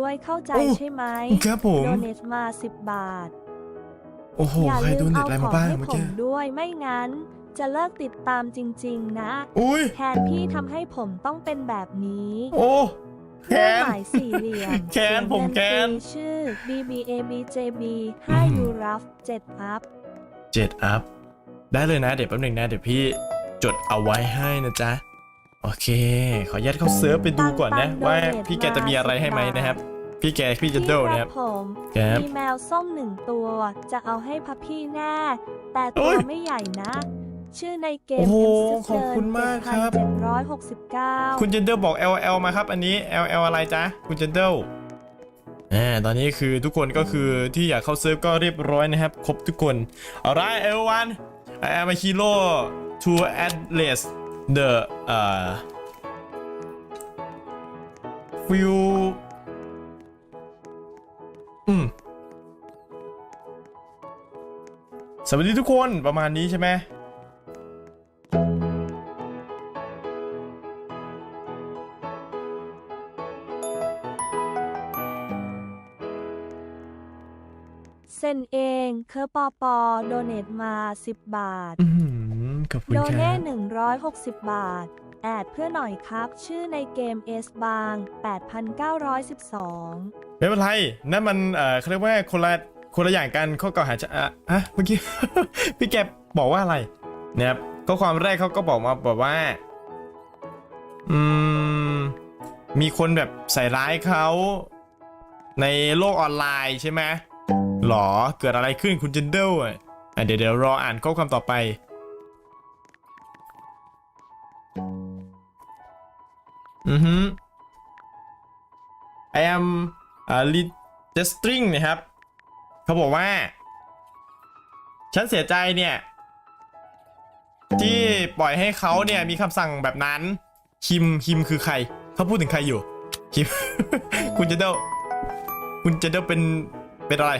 ด้วยเข้าใจโอ้ ใช่ไหมครับผม โดเนทมา10บาท โอ้โห อย่าใครลืโดมนเน็ตเอาอะไรขมาองบ้างให้เมื่อผกี้มด้วยไม่งั้น จะเลิกติดตามจริง ๆ นะ อุ้ย แทนพี่ทำให้ผมต้องเป็นแบบนี้โอ้ แขเครื่องนหมายสี่เหลี่ยมแขนผมแขนเสียงดตรีชื่อ BBABJB 5ยูรัฟ7อัพ เจ็ดอัพ ได้เลยนะ เดี๋ยวแป๊บหนึงนะ เดี๋ยวพี่จดเอาไว้ให้นะจ๊ะ โอเค ขออนุญาตเข้าเซิร์ฟไปดูก่อนนะ ว่าพี่แกจะมีอะไรให้ไหมนะครับ พี่แกพี่จะโดพี่นะครับผมครับมีแมวส้มหนึ่งตัว จะเอาให้พับพี่แน่ แต่เอ้ตัวยไม่ใหญ่นะ ชื่อในเกมโอ้โห M ขอบคุณมากครับ7,769คุณเจนเดลบอก LL มาครับ อันนี้ LL อะไรจ๊ะ คุณเจนเดลอ่าตอนนี้คือทุกคนก็คือที่อยากเข้าเซิร์ฟก็เรียบร้อยนะครับ ครบทุกคน alright everyone I am a hero to address the uh few อืมสวัสดีทุกคนประมาณนี้ใช่ไหมเซ็นเองเคอปอปอโดเนทมา 10 บาท อืม ขอบคุณโดคเน่รับ160 บาท แอดเพื่อหน่อยครับ ชื่อในเกม S บาง 8,912 ไม่เป็นไรนั่นมันเอ่อเขาเรียกว่าคนละคนละอย่างกันข้อกล่าวหาจะอะอะเมื่อกี้ พี่แกบอกว่าอะไรนะครับข้อความแรกเขาก็บอกมาบอกว่าอืมมีคนแบบใส่ร้ายเขาในโลกออนไลน์ใช่ไหมหรอเกิดอะไรขึ้นคุณเจนเดลอะอะเดี๋ยวเดี๋ยวรออ่านข้อความต่อไป อือฮึ I am อ่า registering นะครับ เขาบอกว่า ฉันเสียใจเนี่ย ที่ปล่อยให้เขาเนี่ยมีคำสั่งแบบนั้น คิม คิมคือใคร เขาพูดถึงใครอยู่ คิม คุณเจะเดลคุณเจะเดลเป็น เป็นอะไร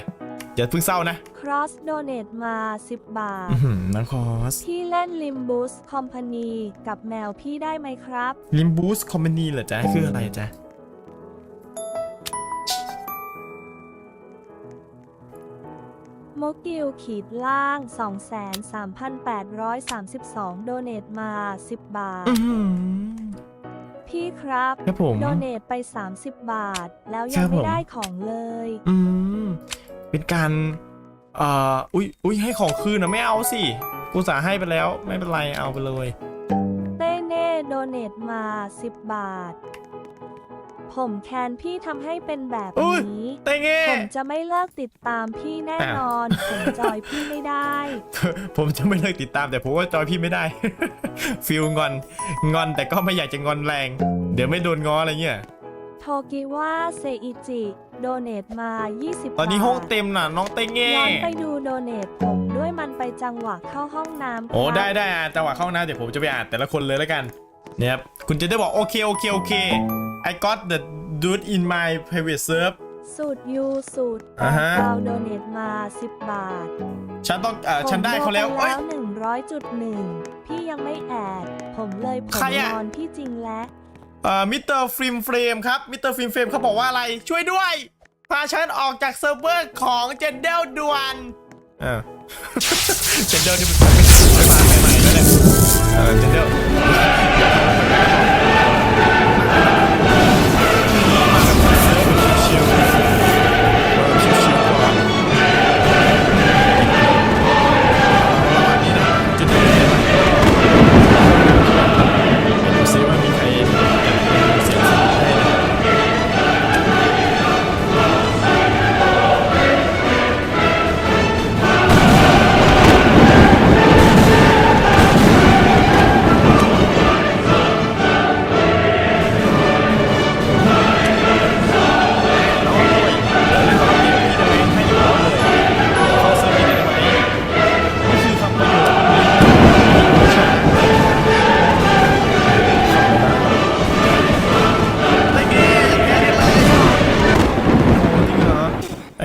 อย่าเพิ่งเศร้านะ Cross Donate มา 10 บาท อือหือน้องคอสพี่เล่น Limbus Company กับแมวพี่ได้ไหมครับ ลิมบูสคอมพานีเหรอจ๊ะ คืออะไรจ๊ะ โมกิลขีดล่าง 23,832 โดเนตมา 10 บาท อือหือพี่ครับ ครับผม โดเนตไป 30 บาท แล้วครัยังบไม่ผมได้ของเลย อืม เป็นการเอ่ออุ้ยอุ้ยให้ของคืนนะไม่เอาสิกูสาให้ไปแล้วไม่เป็นไรเอาไปเลยเต้เน่โดเนตมา 10 บาท ผมแคนพี่ทำให้เป็นแบบอุ๊ยนี้ เต้เง่ผมจะไม่เลิกติดตามพี่แน่นอน ผมจอยพี่ไม่ได้ ผมจะไม่เลิกติดตามแต่ผมว่าจอยพี่ไม่ได้ ฟิลงอน งอนแต่ก็ไม่อยากจะงอนแรง เดี๋ยวไม่โดนง้ออะไรเงี้ย โทกิว่าเซอิจิ โดเนตมา 20ตอนนี้บาทห้องเต็มน่ะ น้องเต้เง่ย้อนไปดูโดเนตผมด้วยมันไปจังหวะเข้าห้องน้ำโอ้ครับได้ได้อะจังหวะเข้านะเดี๋ยวผมจะไปอ่านแต่ละคนเลยแล้วกันเนี่ยครับคุณจะได้บอกโอเคโอเคโอเค I got the dude in my private serve สูตรยูสูตรอ่าฮะดาวโดเนตมา 10 บาท ฉันต้องเอ่อฉันได้เขาแล้วผมโดเอ้ไปยแล้วหนึ่งร้อยจุดหนึ่งพี่ยังไม่แอด ผมเลยผมใครอะนอนพี่จริงแล้ว เอ่อมิสเตอร์ฟิล์มเฟรมครับมิสเตอร์ฟิล์มเฟรมเขาบอกว่าอะไรช่วยด้วย พาฉันออกจากเซิร์ฟเวอร์ของเจนเดลด่วนอ่าเจนเดลนี่มันเป็นไม่มาใหม่ๆแล้วเนี่ยเออเจนเดล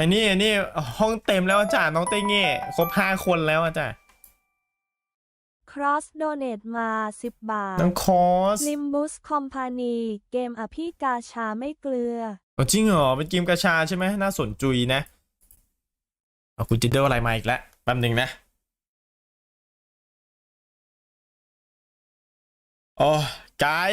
อ้นี่ไอ้นี่ห้องเต็มแล้วอาจารย์น้องเต้เง่ครบห้าคนแล้วอาจารย์ Cross Donate มา 10 บาทน้องคอส Limbus Company เกมอภิกาชาไม่เกลืออ๋อจริงเหรอเป็นเกมกระชาใช่ไหมน่าสนจุยนะเอาคุณจินเดอร์อะไรมาอีกแล้วแป๊บหนึ่งนะโอ้กาย